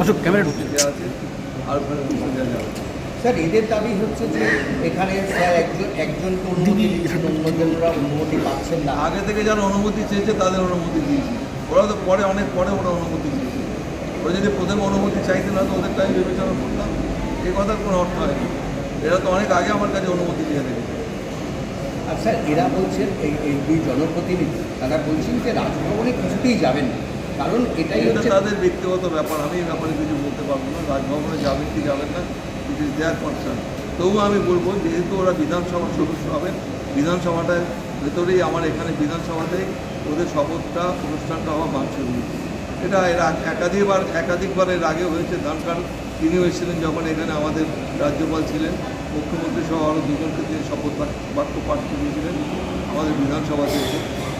Ashok, camera আছে আর ওখানে দেওয়া যাবে স্যার এদের দাবি হচ্ছে যে এখানে স্যার একজন একজন তো অনুমতি দিচ্ছেন অন্যজনরা অনুমতি পাচ্ছেন না। আগে থেকে যারা অনুমতি চেয়েছে তাদের অনুমতি দিয়েছি। ওরা তো পরে অনেক পরে ওরা অনুমতি দিয়েছে। ওরা যদি প্রথমে অনুমতি চাইতে না তো ওদের টাইম বিবেচনা করতাম। এই কথার কোনো অর্থ হয় না। এরা তো অনেক আগে আমার কাছে অনুমতি দিয়ে রেখেছে আর স্যার এরা বলছেন এই এই দুই জনপ্রতিনিধি তারা বলছেন যে রাজভবনে কিছুতেই যাবেন না। কারণ এটাই এটা হচ্ছে তাদের ব্যক্তিগত ব্যাপার আমি এই ব্যাপারে কিছু বলতে পারব না। রাজভবনে যাবেন কি যাবেন না ইট ইজ দেয়ার কনসার্ন তবুও আমি বলব যেহেতু ওরা বিধানসভার সদস্য হবেন বিধানসভাটার ভেতরেই আমার এখানে বিধানসভাতে ওদের শপথটা অনুষ্ঠানটা হওয়া বাঞ্ছনীয়। এটা এর একাধিকবার একাধিকবার এর আগে হয়েছে। ধানকার তিনিও এসেছিলেন যখন এখানে আমাদের রাজ্যপাল ছিলেন মুখ্যমন্ত্রী সহ আরও দুজনকে তিনি শপথ বাক- বাক্য পাঠ করিয়েছিলেন আমাদের বিধানসভাতে। এসে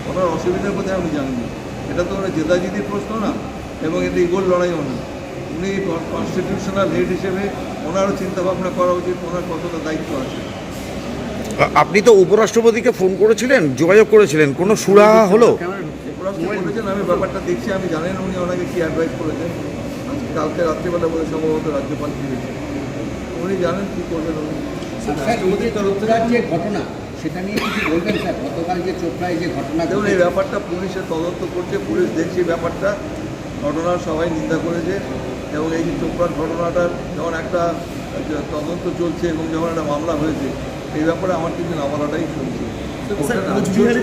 ওনার অসুবিধার কথা আমি জানি না এটা তো ওরা জেদাজিদির প্রশ্ন না এবং এটা ইগোর লড়াইও না। উনি কনস্টিটিউশনাল হেড হিসেবে ওনারও চিন্তাভাবনা করা উচিত ওনার কতটা দায়িত্ব আছে। আপনি তো উপরাষ্ট্রপতিকে ফোন করেছিলেন যোগাযোগ করেছিলেন কোনো সুরা হলো? বলেছেন আমি ব্যাপারটা দেখছি আমি জানেন উনি ওনাকে কি অ্যাডভাইস করেছেন। কালকে রাত্রিবেলা বলে সম্ভবত রাজ্যপাল ফিরেছেন। উনি জানেন কী করবেন উনি। ঘটনা সেটা নিয়ে কিছু বলবেন স্যার? গতকাল যে চোপড়ায় যে ঘটনা দেখুন এই ব্যাপারটা পুলিশের তদন্ত করছে পুলিশ দেখছে ব্যাপারটা। ঘটনার সবাই নিন্দা করেছে এবং এই যে চোপড়ার ঘটনাটার যখন একটা তদন্ত চলছে এবং যখন একটা মামলা হয়েছে এই ব্যাপারে আমার কিছু না বলাটাই শুনছি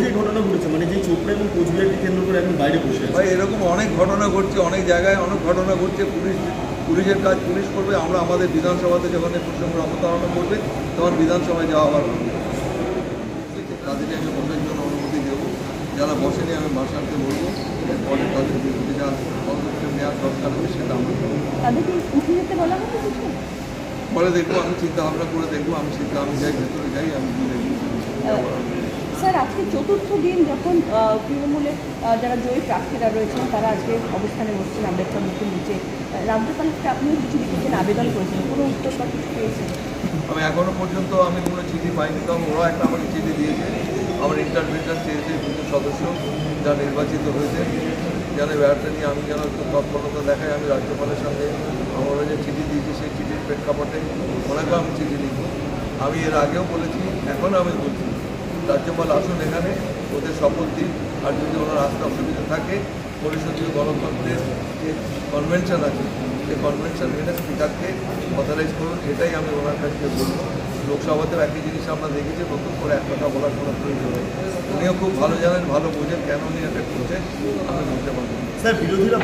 যে ঘটনা ঘটেছে মানে যে চোপড়া এবং কোচবিহারকে কেন্দ্র করে এখন বাইরে বসে ভাই এরকম অনেক ঘটনা ঘটছে অনেক জায়গায় অনেক ঘটনা ঘটছে। পুলিশ পুলিশের কাজ পুলিশ করবে আমরা আমাদের বিধানসভাতে যখন এই প্রসঙ্গ অবতারণা করবে তখন বিধানসভায় যাওয়া আবার হবে। তাদেরকে আমি বসার জন্য অনুমতি দেবো। যারা বসেনি আমি বাসাতে বলব এরপরে তাদের বিরুদ্ধে যা পদক্ষেপ নেওয়ার দরকার হবে সেটা আমরা তাদেরকে উঠে যেতে বলা কিছু? পরে দেখব আমি চিন্তা ভাবনা করে দেখব আমি চিন্তা আমি যাই ভেতরে যাই আমি। স্যার আজকে চতুর্থ দিন যখন তৃণমূলের যারা জয়ী প্রার্থীরা রয়েছেন তারা আজকে অবস্থানে বসছেন আম্বেদকর মুখের নিচে। রাজ্যপালকে আপনিও কিছু লিখেছেন আবেদন করেছেন কোনো উত্তর বা কিছু পেয়েছেন? আমি এখনও পর্যন্ত আমি কোনো চিঠি পাইনি তখন ওরা একটা আমাকে চিঠি দিয়েছে। আমার ইন্টারভিউটার চেয়েছে দুজন সদস্য যা নির্বাচিত হয়েছে যেন ব্যাপারটা নিয়ে আমি যেন একটু তৎপরতা দেখাই, আমি রাজ্যপালের সঙ্গে আমার যে চিঠি দিয়েছি, সেই চিঠির প্রেক্ষাপটে ওনাকে আমি চিঠি লিখব আমি এর আগেও বলেছি এখনও আমি বলছি, রাজ্যপাল আসুন এখানে, ওদের শপথ দিন, আর যদি ওনার আসতে অসুবিধা থাকে পরিষদীয় গণতন্ত্রের যে কনভেনশন আছে সেই কনভেনশন মেনে স্পিকারকে অথরাইজ করুন, এটাই আমি ওনার কাছে বলব লোকসভাতেও একই জিনিস আমরা দেখেছি, নতুন করে এক কথা বলার কোনো প্রয়োজন নেই উনিও খুব ভালো জানেন, ভালো বোঝেন কেন উনি এটা করছেন আমি বলতে পারব। স্যার, বিরোধীরা